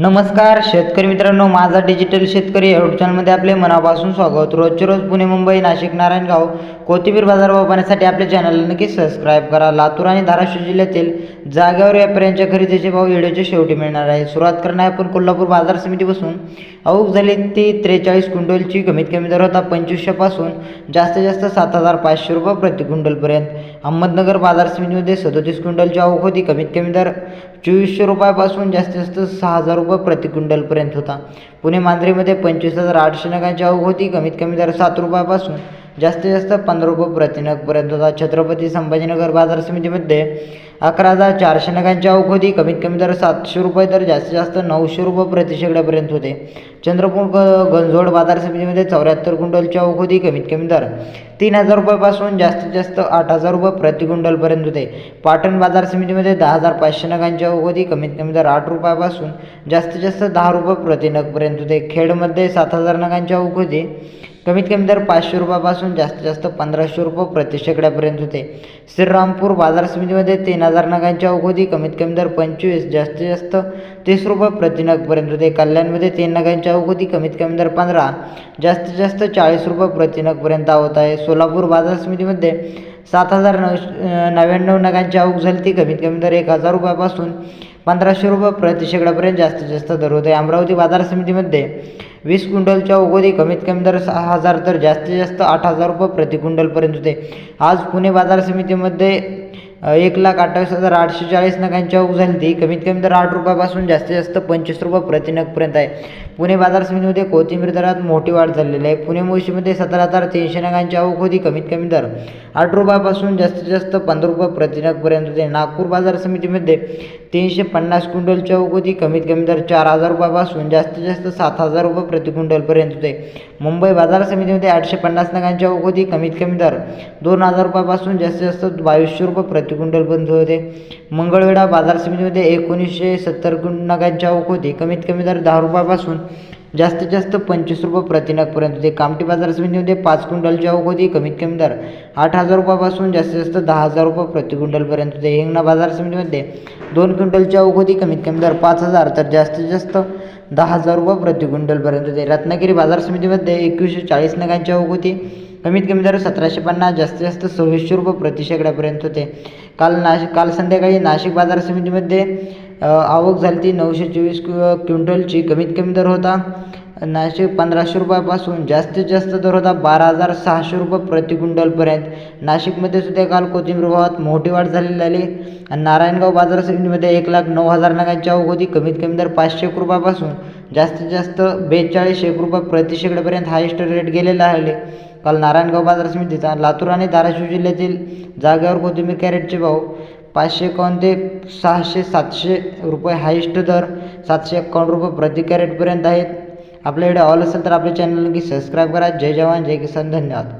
नमस्कार शेतकरी मित्रांनो माझा डिजिटल शेतकरी या यूट्यूब चॅनलमध्ये आपले मनापासून स्वागत. रोजचे रोज पुणे मुंबई नाशिक नारायणगाव कोथिंबीर बाजार पाहण्यासाठी आपल्या चॅनलला नक्की सबस्क्राईब करा. लातूर आणि धाराशिव जिल्ह्यातील जागेवर व्यापाऱ्यांच्या खरेदीचे भाव व्हिडिओच्या शेवटी मिळणार आहे सुरुवात करणार आपण कोल्हापूर बाजार समितीपासून. अवघ झाली ती त्रेचाळीस क्विंटलची कमीत कमी दर होता पंचवीसशेपासून. जास्तीत जास्त सात हजार पाचशे रुपये प्रति क्विंटलपर्यंत अहमदनगर बाजार समितीमध्ये सदोतीस क्विंटलची आवक होती. कमीत कमी दर चोवीसशे रुपयापासून जास्तीत जास्त सहा हजार रुपये प्रति क्विंटलपर्यंत होता. पुणे मांजरीमध्ये पंचवीस हजार आठशे नगांची आवक होती. कमीत कमी दर सात रुपयापासून. जास्तीत जास्त पंधरा रुपये प्रतिनगपर्यंत होता. छत्रपती संभाजीनगर बाजार समितीमध्ये अकरा हजार चारशे नगांची आवक होती. कमीत कमी दर सातशे रुपये तर जास्तीत जास्त नऊशे रुपये प्रति शेकड्यापर्यंत होते. चंद्रपूर गंजोड बाजार समितीमध्ये चौऱ्याहत्तर क्विंटलची आवक होती. कमीत कमी दर तीन हजार रुपयापासून जास्तीत जास्त आठ हजार रुपये प्रति क्विंटलपर्यंत होते. पाटण बाजार समितीमध्ये दहा हजार पाचशे नगांची आवक होती. कमीत कमी दर आठ रुपयापासून जास्तीत जास्त दहा रुपये प्रति नगपर्यंत होते. खेडमध्ये सात हजार नगांची आवक होती. कमीत कमी दर पाचशे रुपयापासून जास्तीत जास्त पंधराशे रुपये प्रति शेकड्यापर्यंत होते. श्रीरामपूर बाजार समितीमध्ये तीन हजार नगांच्या आवक कमीत कमी दर पंचवीस जास्तीत जास्त तीस रुपये प्रति नगपर्यंत होते. कल्याणमध्ये तीन नगांच्या आवक कमीत कमी दर पंधरा जास्तीत जास्त चाळीस रुपये प्रति नगपर्यंत आहे. सोलापूर बाजार समितीमध्ये सात हजार नऊ नव्याण्णव नगांची आवक झाली ती कमीत कमी दर एक हजार रुपयापासून पंधराशे रुपये प्रति शेकड्यापर्यंत जास्तीत जास्त दर होते. अमरावती बाजार समितीमध्ये वीस क्विंटलच्या अवघोदी कमीत कमी दर सहा हजार तर जास्तीत जास्त आठ हजार रुपये प्रति क्विंटलपर्यंत होते. आज पुणे बाजार समितीमध्ये एक लाख अठ्ठावीस हजार आठशे चाळीस नगांची आवक झाली ती कमीत कमी दर आठ रुपयापासून जास्तीत जास्त पंचवीस रुपये प्रति नगपर्यंत आहे. पुणे बाजार समितीमध्ये कोथिंबीर दरात मोठी वाढ झालेली आहे. पुणे मुळशीमध्ये सतरा हजार तीनशे नगांची आवक होती कमीत कमी दर आठ रुपयापासून जास्तीत जास्त पंधरा रुपये प्रति नगपर्यंत होते. नागपूर बाजार समितीमध्ये तीनशे पन्नास क्विंटलच्या आवक कमीत कमी दर चार हजार रुपयापासून जास्तीत जास्त सात हजार रुपये प्रति क्विंटलपर्यंत होते. मुंबई बाजार समितीमध्ये आठशे पन्नास नगांच्या आवक कमीत कमी दर दोन हजार रुपयापासून जास्तीत जास्त बावीसशे रुपये प्रति क्विंटलपर्यंत होते. मंगळवेढा बाजार समितीमध्ये एकोणीसशे सत्तर नगांच्या नगांची कमीत कमी दर दहा रुपयापासून जास्तीत जास्त पंचवीस रुपये प्रतिनगपर्यंत होते. कामठी बाजार समितीमध्ये पाच क्विंटलची आवक होती कमीत कमी दर आठ हजार रुपयापासून जास्तीत जास्त दहा हजार रुपये प्रति क्विंटलपर्यंत होते. हिंगणा बाजार समितीमध्ये दोन क्विंटलची आवक होती कमीत कमी दर पाच हजार तर जास्तीत जास्त दहा हजार रुपये प्रति क्विंटलपर्यंत होते. रत्नागिरी बाजार समितीमध्ये एकवीसशे चाळीस नगांची आवक होती कमीत कमी दर सतराशे पन्नास जास्तीत जास्त सव्वीसशे रुपये प्रति शेकड्यापर्यंत होते. काल नाशिक काल संध्याकाळी नाशिक बाजार समितीमध्ये आवक झाली ती नऊशे चोवीस क्यु क्विंटलची. कमीत कमी दर होता नाशिक पंधराशे रुपयापासून जास्तीत जास्त दर होता बारा हजार सहाशे रुपये प्रति क्विंटलपर्यंत नाशिकमध्ये सुद्धा काल कोथिंबीर भावात मोठी वाढ झालेली आली. आणि नारायणगाव बाजार समितीमध्ये एक लाख नऊ हजार नगांची आवक होती. कमीत कमी दर पाचशे एक रुपयापासून जास्तीत जास्त बेचाळीस एक रुपये प्रति शेकड्यापर्यंत हायेस्ट रेट गेलेला आहे. काल नारायणगाव बाजार समितीचा लातूर आणि धाराशिव जिल्ह्यातील जागेवर कोथिंबीर कॅरेटचे भाव पाचशे एकावन्न ते सहाशे सातशे रुपये हायेस्ट दर सातशे एकावन्न रुपये प्रति कॅरेटपर्यंत आहेत. आपल्याकडे ऑल असेल तर आपल्या चॅनल नक्की सबस्क्राईब करा. जय जवान जय किसान धन्यवाद.